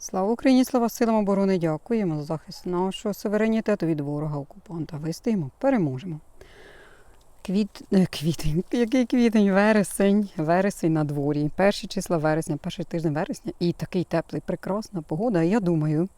Слава Україні, слава силам оборони! Дякуємо за захист нашого суверенітету від ворога окупанта. Вистоїмо, переможемо. Квіт... е, Квітень, який квітень, вересень, вересень на дворі. Перші числа вересня, перший тиждень вересня і такий теплий, прекрасна погода. Я думаю,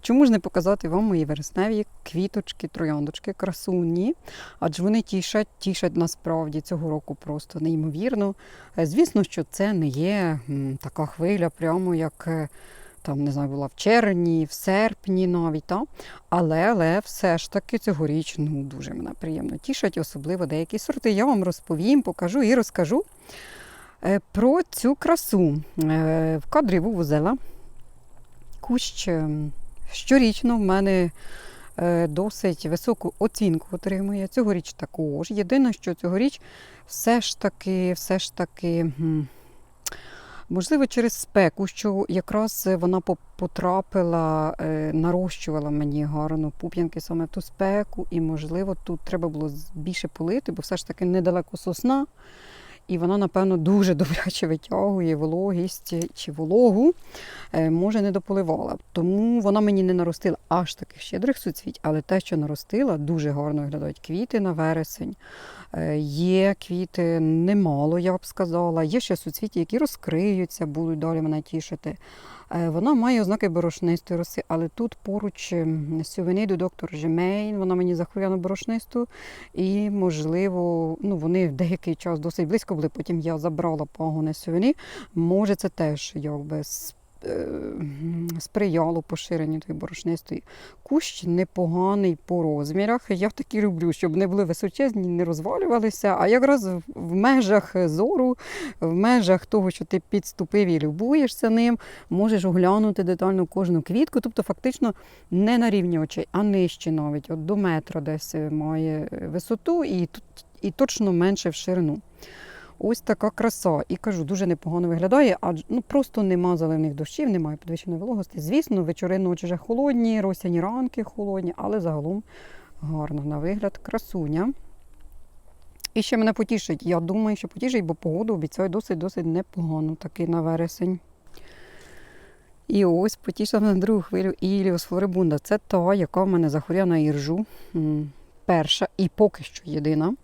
чому ж не показати вам мої вересневі квіточки, трояндочки, красуні, адже вони тішать, тішать насправді цього року просто неймовірно. Е, Звісно, що це не є така хвиля, прямо як. Там, не знаю, була в червні, в серпні навіть, та? але, але все ж таки цьогоріч ну, дуже мене приємно тішать, особливо деякі сорти. Я вам розповім, покажу і розкажу е, про цю красу. Е, В кадрі вувузела. Кущ е, щорічно в мене досить високу оцінку отримує. Цьогоріч також. Єдине, що цьогоріч все ж таки, все ж таки. Можливо, через спеку, що якраз вона потрапила, е, нарощувала мені гарно пуп'янки саме в ту спеку, і, можливо, тут треба було більше полити, бо все ж таки недалеко сосна, і вона, напевно, дуже добряче витягує вологість чи вологу, е, може, не дополивала. Тому вона мені не наростила аж таких щедрих суцвіть, але те, що наростила, дуже гарно виглядають квіти на вересень. Е, Є квіти немало, я б сказала. Є ще суцвіті, які розкриються, будуть далі мене тішити. Е, Вона має ознаки борошнистої роси, але тут поруч ем, сювениду доктор Жемейн, вона мені захворіла на борошнисту, і, можливо, ну, вони в деякий час досить близько були, потім я забрала пагони сювені. Може, це теж якби сприяло поширенню тої борошнистої. Кущ непоганий по розмірах. Я такі люблю, щоб не були височезні, не розвалювалися. А якраз в- межах зору, в межах того, що ти підступив і любуєшся ним, можеш оглянути детально кожну квітку. Тобто, фактично не на рівні очей, а нижче навіть. От до метра десь має висоту і, і точно менше в ширину. Ось така краса. І кажу, дуже непогано виглядає, адже ну просто нема заливних дощів, немає підвищеної вологості. Звісно, вечори ночі вже холодні, росяні ранки холодні, але загалом гарно на вигляд, красуня. І ще мене потішить. Я думаю, що потішить, бо погоду обіцяє досить-досить непогано таки на вересень. І ось потішила на другу хвилю Іліус флорибунда. Це та, яка в мене захворіла на іржу. Перша і поки що єдина.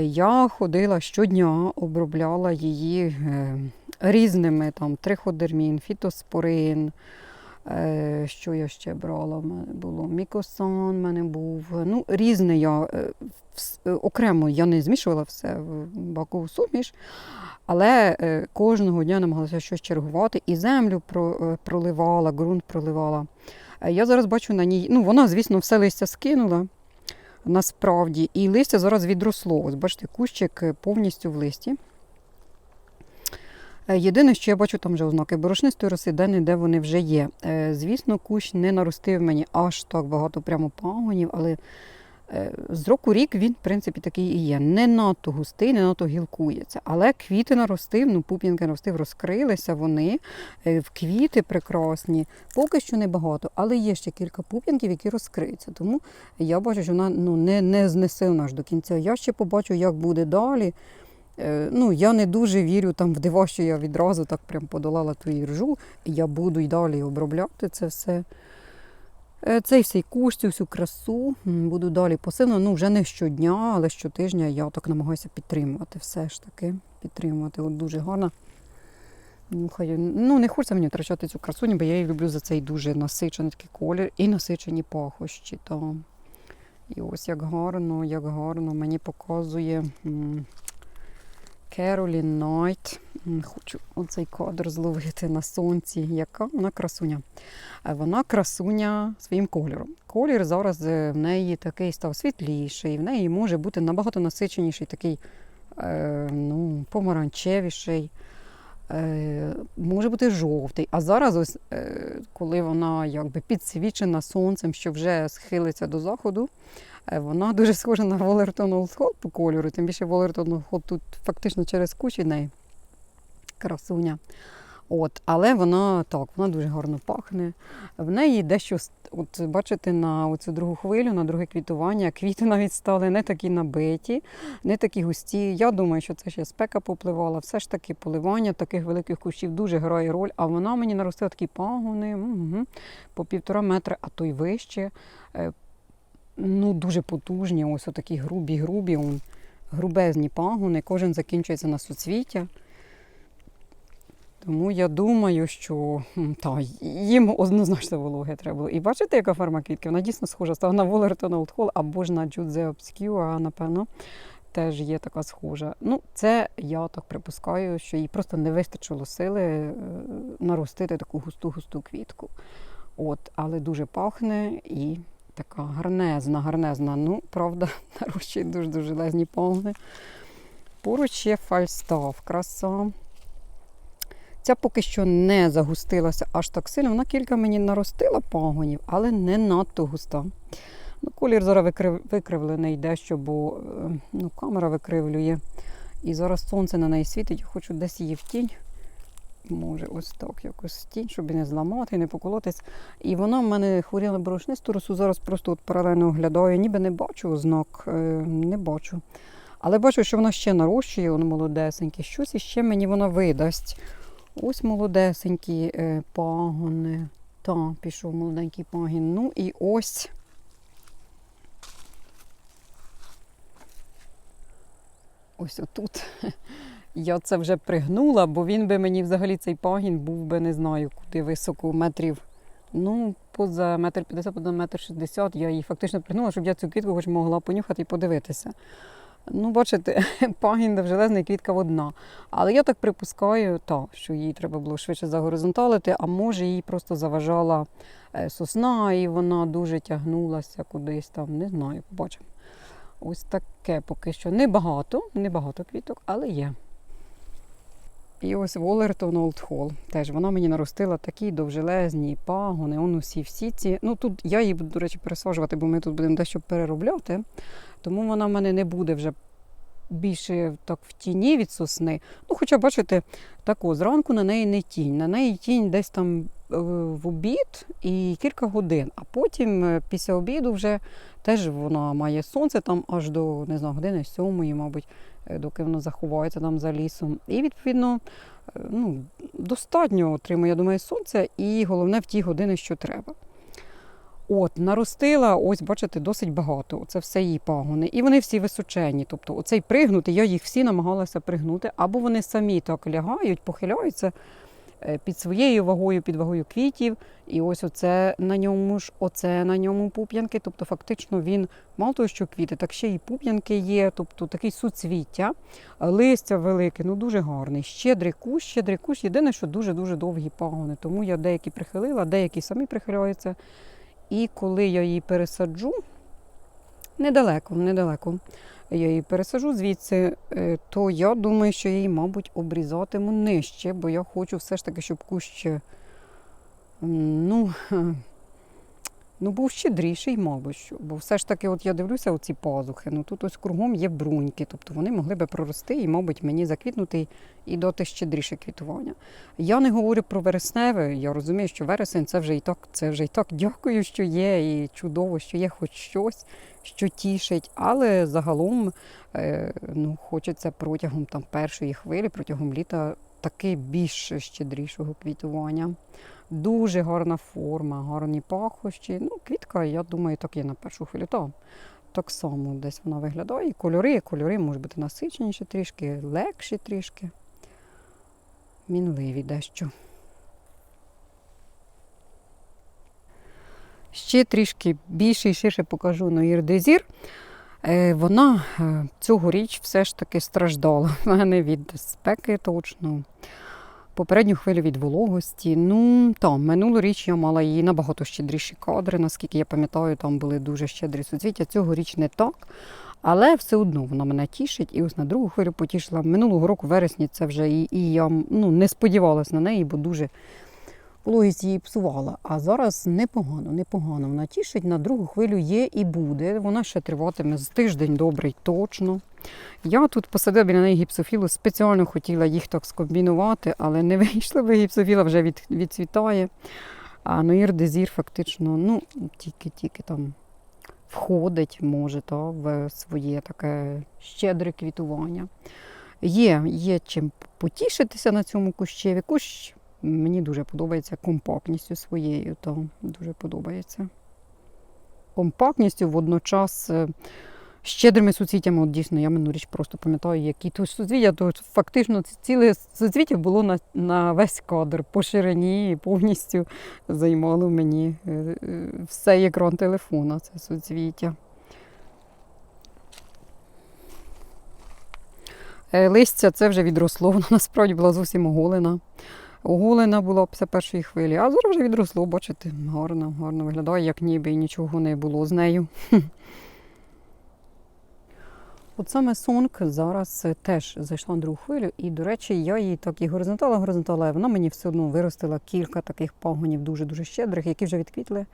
Я ходила щодня, обробляла її е, різними там триходермін, фітоспорин. Е, Що я ще брала? В мене було мікосан, в мене був. Ну, різне я е, окремо я не змішувала все в бакову суміш, але кожного дня намагалася щось чергувати і землю проливала, ґрунт проливала. Я зараз бачу на ній, ну вона, звісно, все листя скинула насправді. І листя зараз відросло. Ось бачите, кущик е, повністю в листі. Е, Єдине, що я бачу там вже ознаки борошнистої роси, де не вони вже є. Е, Звісно, кущ не наростив мені аж так багато прямо пагонів, але з року рік він, в принципі, такий і є. Не надто густий, не надто гілкується. Але квіти наростив, ну, пуп'янки наростив, розкрилися вони е, в квіти прекрасні. Поки що небагато, але є ще кілька пуп'янків, які розкриються. Тому я бачу, що вона ну, не, не знесилена аж до кінця. Я ще побачу, як буде далі. Е, Ну, я не дуже вірю там в дива, що я відразу так прям подолала ту іржу. Я буду й далі обробляти це все. Е, Цей всей кущ, цю всю красу буду далі посилено. Ну, вже не щодня, але щотижня я так намагаюся підтримувати. Все ж таки підтримувати. От дуже гарно. Ну, не хочеться мені втрачати цю красуню, бо я її люблю за цей дуже насичений такий колір і насичені пахощі. Та. І ось як гарно, як гарно мені показує Керолін Найт. Хочу оцей кадр зловити на сонці. Яка вона красуня. Е, Вона красуня своїм кольором. Колір зараз е, в неї такий став світліший, в неї може бути набагато насиченіший, такий е, ну, помаранчевіший. Може бути жовтий. А зараз, ось, коли вона якби підсвічена сонцем, що вже схилиться до заходу, вона дуже схожа на Волертон Олдхот по кольору. Тим більше Волертон Олдхот тут фактично через кущ від неї. Красуня. От, але вона так, вона дуже гарно пахне. В неї дещо, от бачите, на оцю другу хвилю, на друге квітування, квіти навіть стали не такі набиті, не такі густі. Я думаю, що це ще спека попливала. Все ж таки поливання таких великих кущів дуже грає роль. А вона мені наростила такі пагони угу, по півтора метра, а то й вище. Ну, дуже потужні, ось отакі грубі, грубі, грубезні пагони. Кожен закінчується на суцвіття. Тому я думаю, що та, їм однозначно вологи треба було. І бачите, яка форма квітки? Вона дійсно схожа стала на Волертон Old Hall або ж на Judze Obscure, напевно, теж є така схожа. Ну, це я так припускаю, що їй просто не вистачило сили е, наростити таку густу-густу квітку. От, але дуже пахне і така гарнезна, гарнезна. Ну, правда, нарощує дуже-дуже лезні пагони. Поруч є фальстав, краса. Ця поки що не загустилася аж так сильно. Вона кілька мені наростила пагонів, але не надто густа. Ну, колір зараз викрив, викривлений дещо, бо е, ну, камера викривлює. І зараз сонце на неї світить. Я хочу десь її в тінь. Може, ось так, якось в тінь, щоб не зламати, не поколотись. І вона в мене хворіла борошнисту росу. Зараз просто от паралельно оглядаю. Ніби не бачу ознак, е, не бачу. Але бачу, що вона ще нарощує, воно молодесеньке. Щось іще мені вона видасть. Ось молодесенькі е, пагони. Та, пішов молоденький пагін. Ну і ось. Ось отут. Я це вже пригнула, бо він би мені взагалі цей пагін був би не знаю куди високо, метрів. Ну, поза метр 50, поза метр 60 я її фактично пригнула, щоб я цю квітку хоч могла понюхати і подивитися. Ну, бачите, пагін довжелезний, квітка одна. Але я так припускаю, та, що їй треба було швидше загоризонталити, а може їй просто заважала е, сосна, і вона дуже тягнулася кудись там. Не знаю, побачимо. Ось таке поки що. Небагато, небагато квіток, але є. І ось Волертон Old Hall. Теж вона мені наростила такі довжелезні пагони. Он усі всі ці. Ну тут я її буду, до речі, пересаджувати, бо ми тут будемо дещо переробляти. Тому вона в мене не буде вже більше так в тіні від сосни. Ну, хоча, бачите, тако, зранку на неї не тінь. На неї тінь десь там е, в обід і кілька годин. А потім е, після обіду вже теж вона має сонце там аж до не знаю, години сьомої, мабуть, доки воно заховається там за лісом. І відповідно е, ну, достатньо отримує, я думаю, сонце, і головне в ті години, що треба. От, наростила, ось, бачите, досить багато. Це все її пагони. І вони всі височені. Тобто, оцей пригнути, я їх всі намагалася пригнути, або вони самі так лягають, похиляються е, під своєю вагою, під вагою квітів. І ось оце на ньому ж, оце на ньому пуп'янки. Тобто, фактично він мало того, що квіти, так ще й пуп'янки є, тобто такий суцвіття, листя велике, ну дуже гарний. Щедрий кущ, щедрий кущ. Єдине, що дуже-дуже довгі пагони. Тому я деякі прихилила, деякі самі прихиляються. І коли я її пересаджу, недалеко, недалеко я її пересажу звідси, е, то я думаю, що я її, мабуть, обрізатиму нижче, бо я хочу все ж таки, щоб кущ ну, ну, був щедріший, мабуть. Бо все ж таки, от я дивлюся, оці пазухи, ну тут ось кругом є бруньки, тобто вони могли би прорости і, мабуть, мені заквітнути і дати щедріше квітування. Я не говорю про вересневе. Я розумію, що вересень це вже і так, це вже і так дякую, що є, і чудово, що є хоч щось, що тішить. Але загалом е, ну, хочеться протягом там, першої хвилі, протягом літа таки більш щедрішого квітування. Дуже гарна форма, гарні пахощі. Ну, квітка, я думаю, так є на першу хвилю. Так, так само десь вона виглядає. І кольори, кольори можуть бути насиченіші трішки, легші трішки мінливі дещо. Ще трішки більше і ширше покажу Ноїр Дезір. Е, Вона е, цьогоріч все ж таки страждала в мене від спеки точно. Попередню хвилю від вологості. Ну, там, минулоріч я мала її набагато щедріші кадри, наскільки я пам'ятаю, там були дуже щедрі суцвіття. Цьогоріч не так. Але все одно вона мене тішить. І ось на другу хвилю потішила. Минулого року, вересні, це вже і, і я ну, не сподівалася на неї, бо дуже Вологість її псувала, а зараз непогано, непогано. Вона тішить, на другу хвилю є і буде. Вона ще триватиме з тиждень добрий точно. Я тут посадила біля неї гіпсофілу, спеціально хотіла їх так скомбінувати, але не вийшло, бо гіпсофіла вже від, відцвітає. А Ноїр Дезір фактично ну, тільки-тільки там входить, може, та, в своє таке щедре квітування. Є, є чим потішитися на цьому кущеві. Кущ мені дуже подобається компактністю своєю, то дуже подобається. Компактністю водночас е, щедрими суцвіттями, от дійсно, я минулоріч просто пам'ятаю, які то суцвіття, то фактично ціле суцвіття було на, на весь кадр по ширині і повністю займало мені е, е, все екран телефона, це суцвіття. Листя це вже відросло, вона насправді була зовсім оголена. Оголена була після першої хвилі, а зараз вже відросло, бачите, гарно, гарно виглядає, як ніби і нічого не було з нею. От саме сонг зараз теж зайшла на другу хвилю, і, до речі, я її так і горизонтала, горизонтала, і вона мені все одно виростила кілька таких пагонів дуже-дуже щедрих, які вже відквітли.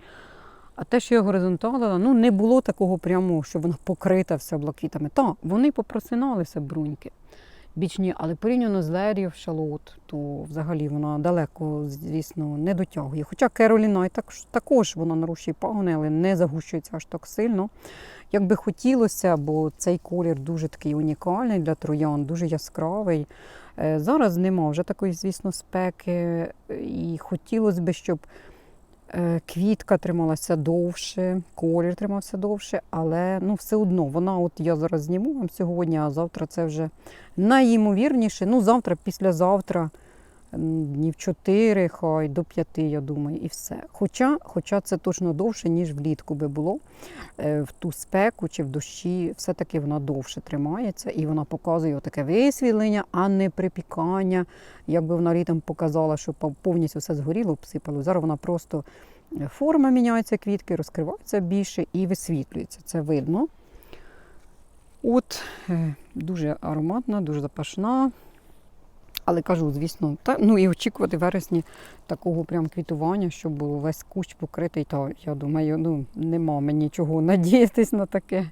А те, що я горизонталила, ну не було такого прямо, щоб вона покрита вся блакитами. Так, вони попросиналися бруньки. Більш ні, але порівняно з Лерією Шалот, то взагалі вона далеко, звісно, не дотягує. Хоча Кероліна також, також вона нарушує пагони, але не загущується аж так сильно. Як би хотілося, бо цей колір дуже такий унікальний для троян, дуже яскравий. Е, Зараз нема вже такої, звісно, спеки, і хотілося б, щоб квітка трималася довше, колір тримався довше, але ну, все одно вона, от я зараз зніму вам сьогодні, а завтра це вже найімовірніше. Ну, завтра, післязавтра, днів 4, хай до 5, я думаю, і все. Хоча, хоча це точно довше, ніж влітку би було. Е, В ту спеку чи в дощі, все-таки вона довше тримається і вона показує таке висвітлення, а не припікання. Якби вона літом показала, що повністю все згоріло, обсипало. Зараз вона просто е, форма міняється квітки, розкривається більше і висвітлюється. Це видно. От е, дуже ароматна, дуже запашна. Але кажу, звісно, та, ну і очікувати вересні такого прям квітування, щоб було весь кущ покритий, то я думаю, ну нема мені чого надіятись на таке.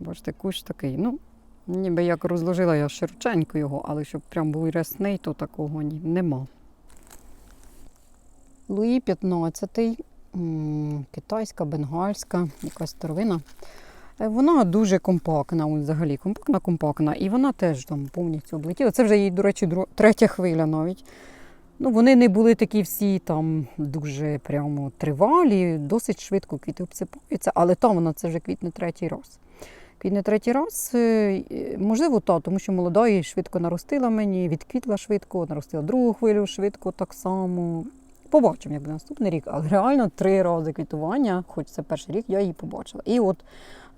Бачите, кущ такий, ну, ніби як розложила я широченько його, але щоб прям був рясний, то такого ні, нема. Луї 15, м, китайська, бенгальська, якась старовина. Е, Вона дуже компактна, взагалі компактна, компактна, і вона теж там повністю облетіла. Це вже їй, до речі, третя хвиля навіть. Ну, вони не були такі всі там дуже прямо тривалі, досить швидко квіти обсипаються, але там вона це вже квітне третій раз. Квітне третій раз, е, можливо, та, тому що молода і швидко наростила мені, відквітла швидко, наростила другу хвилю швидко так само. Побачимо, як буде наступний рік, але реально три рази квітування, хоч це перший рік, я її побачила. І от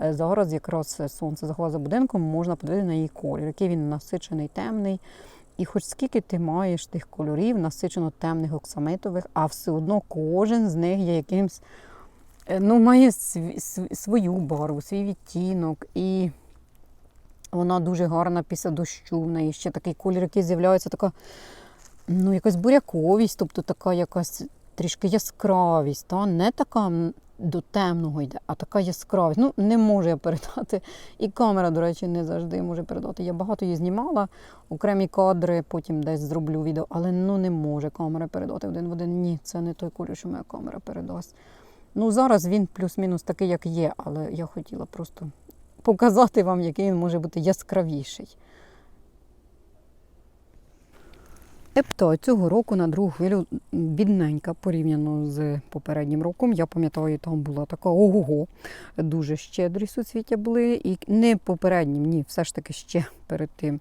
е, зараз якраз сонце заходить за будинком, можна подивитися на її колір, який він насичений, темний. І хоч скільки ти маєш тих кольорів, насичено темних оксамитових, а все одно кожен з них є якимсь, е, ну, має свою барву, свій відтінок. І вона дуже гарна після дощу. В неї ще такий колір, який з'являється така, ну, якась буряковість, тобто така якась трішки яскравість, та? не така до темного йде, а така яскравість. Ну, не можу я передати. І камера, до речі, не завжди може передати. Я багато її знімала, окремі кадри, потім десь зроблю відео, але ну не може камера передати один в один. Ні, це не той колір, що моя камера передасть. Ну, зараз він плюс-мінус такий, як є, але я хотіла просто показати вам, який він може бути яскравіший. Епто цього року на другу хвилю бідненька порівняно з попереднім роком. Я пам'ятаю, там була така ого-го, дуже щедрі суцвіття були. І не попереднім, ні, все ж таки ще перед тим.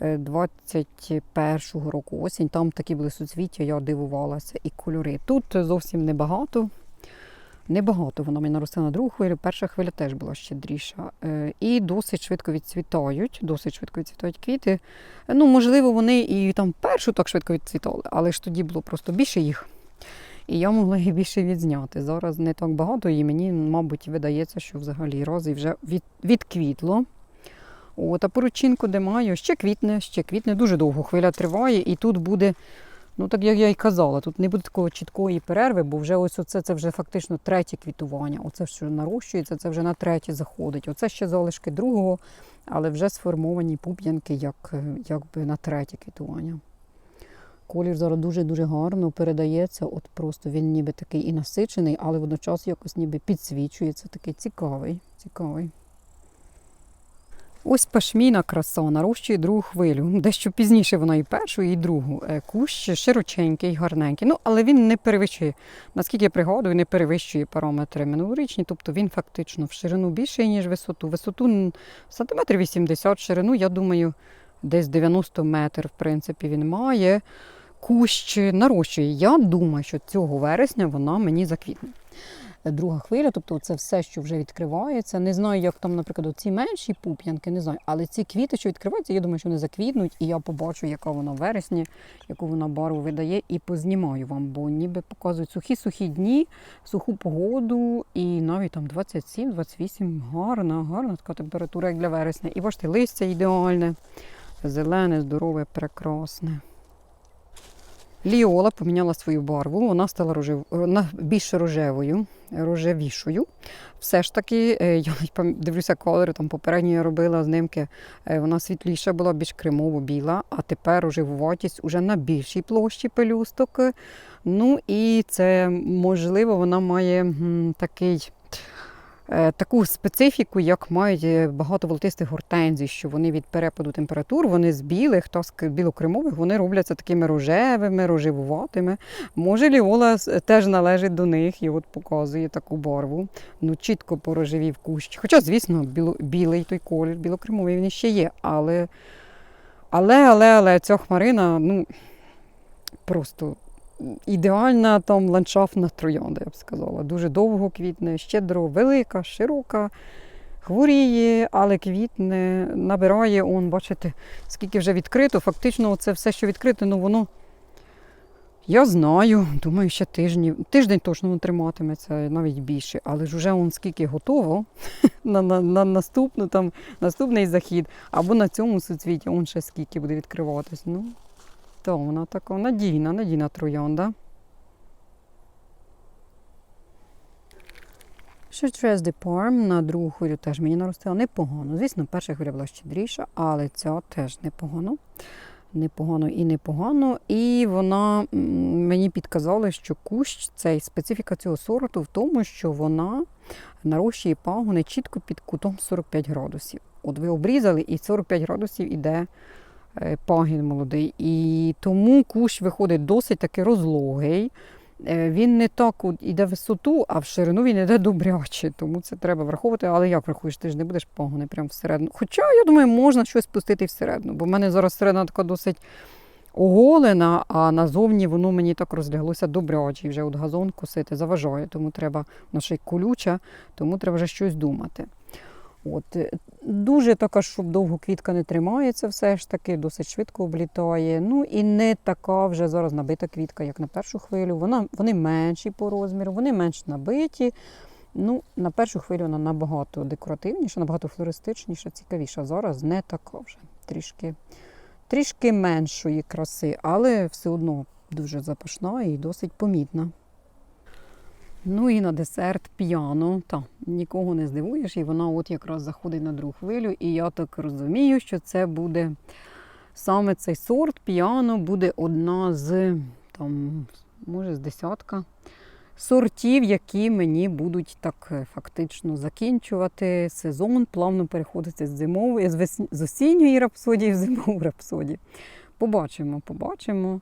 е, 21-го року осінь, там такі були суцвіття, я дивувалася, і кольори. Тут зовсім небагато. Небагато вона мені наростила на другу хвилю. Перша хвиля теж була щедріша. Е, І досить швидко відцвітають, досить швидко відцвітають квіти. Ну, можливо, вони і там першу так швидко відцвітали, але ж тоді було просто більше їх. І я могла їх більше відзняти. Зараз не так багато, і мені, мабуть, видається, що взагалі раз і вже від, відквітло. От, а поручинку, де маю, ще квітне, ще квітне, дуже довго хвиля триває, і тут буде, ну так як я й казала, тут не буде такої чіткої перерви, бо вже ось оце це вже фактично третє квітування. Оце, що нарощується, це вже на третє заходить. Оце ще залишки другого, але вже сформовані пуп'янки, як, е, якби на третє квітування. Колір зараз дуже-дуже гарно передається. От просто він ніби такий і насичений, але водночас якось ніби підсвічується. Такий цікавий, цікавий. Ось пашміна краса нарощує другу хвилю. Дещо пізніше вона і першу, і другу. Е, Кущ широченький, гарненький. Ну, але він не перевищує, наскільки я пригадую, не перевищує параметри минулорічні. Тобто він фактично в ширину більший, ніж висоту. Висоту сантиметр 80, ширину, я думаю, десь 90 метрів, в принципі, він має. Кущ нарощує. Я думаю, що цього вересня вона мені заквітне. Друга хвиля, тобто це все, що вже відкривається. Не знаю, як там, наприклад, ці менші пуп'янки, не знаю. Але ці квіти, що відкриваються, я думаю, що вони заквітнуть, і я побачу, яка вона в вересні, яку вона барву видає, і познімаю вам, бо ніби показують сухі-сухі дні, суху погоду, і навіть там 27-28 гарна, гарна така температура, як для вересня. І бачите, листя ідеальне, зелене, здорове, прекрасне. Ліола поміняла свою барву, вона стала рожев... більш рожевою, рожевішою. Все ж таки, е, я дивлюся кольори, там попередньо я робила знимки, е, вона світліша була, більш кремово-біла, а тепер рожевуватість уже на більшій площі пелюсток. Ну і це, можливо, вона має такий. Е, Таку специфіку, як мають е, багато волотистих гортензій, що вони від перепаду температур, вони з білих та з білокремових, вони робляться такими рожевими, рожевуватими. Може, ліола теж належить до них і от показує таку барву. Ну, чітко порожевів кущ. Хоча, звісно, білий той колір, білокремовий він ще є. Але, але, але, але ця хмарина, ну, просто ідеальна там ландшафтна троянда, я б сказала. Дуже довго квітне, щедро, велика, широка. Хворіє, але квітне, набирає, он, бачите, скільки вже відкрито. Фактично, це все, що відкрито, ну воно. Я знаю, думаю, ще тижнів. Тиждень точно триматиметься, навіть більше. Але ж вже он скільки готово на, на, на наступну, там, наступний захід, або на цьому суцвіті, он ще скільки буде відкриватись. Ну, то вона така надійна, надійна троянда. Chartreuse de Parme на другу хвилю теж мені наростила непогано. Звісно, перша хвиля була щедріша, але ця теж непогано. Непогано і непогано. І вона мені підказала, що кущ цей специфіка цього сорту в тому, що вона нарощує пагони чітко під кутом 45 градусів. От ви обрізали, і 45 градусів іде пагін молодий. І тому кущ виходить досить таки розлогий. Е, Він не так іде в висоту, а в ширину він іде добряче, тому це треба враховувати. Але як врахуєш, ти ж не будеш пагони прямо всередину. Хоча, я думаю, можна щось пустити всередину, бо в мене зараз середина така досить оголена, а назовні воно мені так розляглося добряче. І вже от газон косити заважає, тому треба, воно ще й колюча, тому треба вже щось думати. От, е, дуже така, щоб довго квітка не тримається, все ж таки, досить швидко облітає. Ну і не така вже зараз набита квітка, як на першу хвилю. Вона, вони менші по розміру, вони менш набиті. Ну, на першу хвилю вона набагато декоративніша, набагато флористичніша, цікавіша. Зараз не така вже. Трішки, трішки меншої краси, але все одно дуже запашна і досить помітна. Ну і на десерт п'яно. Та, нікого не здивуєш, і вона от якраз заходить на другу хвилю. І я так розумію, що це буде саме цей сорт п'яно буде одна з там, може, з десятка сортів, які мені будуть так е, фактично закінчувати сезон, плавно переходити з зимової, з, вес... з осінньої рапсодії в зимову рапсодію. Побачимо, побачимо.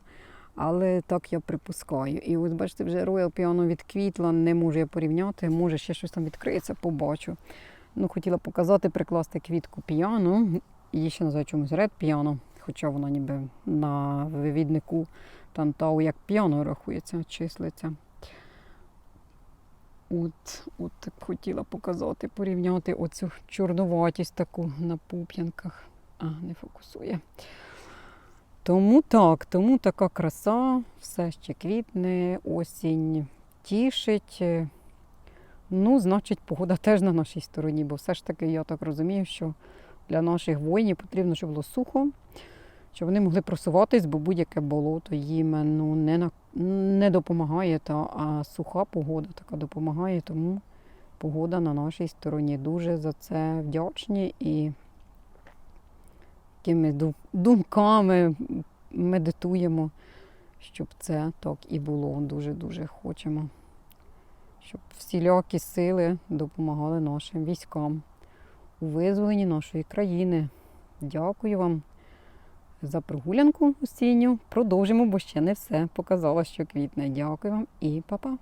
Але так я припускаю. І ось бачите, вже Royal Piano відквітла, не можу я порівняти, може ще щось там відкриється, побачу. Ну, хотіла показати, прикласти квітку піано. Її ще називають чомусь Red Piano, хоча вона ніби на вивіднику Тантау як піано рахується, числиться. От, от так хотіла показати, порівняти оцю чорнуватість таку на пуп'янках. А, не фокусує. Тому так, тому така краса, все ще квітне, осінь тішить. Ну, значить, погода теж на нашій стороні, бо все ж таки я так розумію, що для наших воїнів потрібно, щоб було сухо, щоб вони могли просуватись, бо будь-яке болото їм ну, не, на, не допомагає, та, а суха погода така допомагає, тому погода на нашій стороні. Дуже за це вдячні і ду- думками медитуємо, щоб це так і було. Дуже-дуже хочемо, щоб всілякі сили допомагали нашим військам у визволенні нашої країни. Дякую вам за прогулянку осінню. Продовжимо, бо ще не все. Показала, що квітне. Дякую вам і па-па.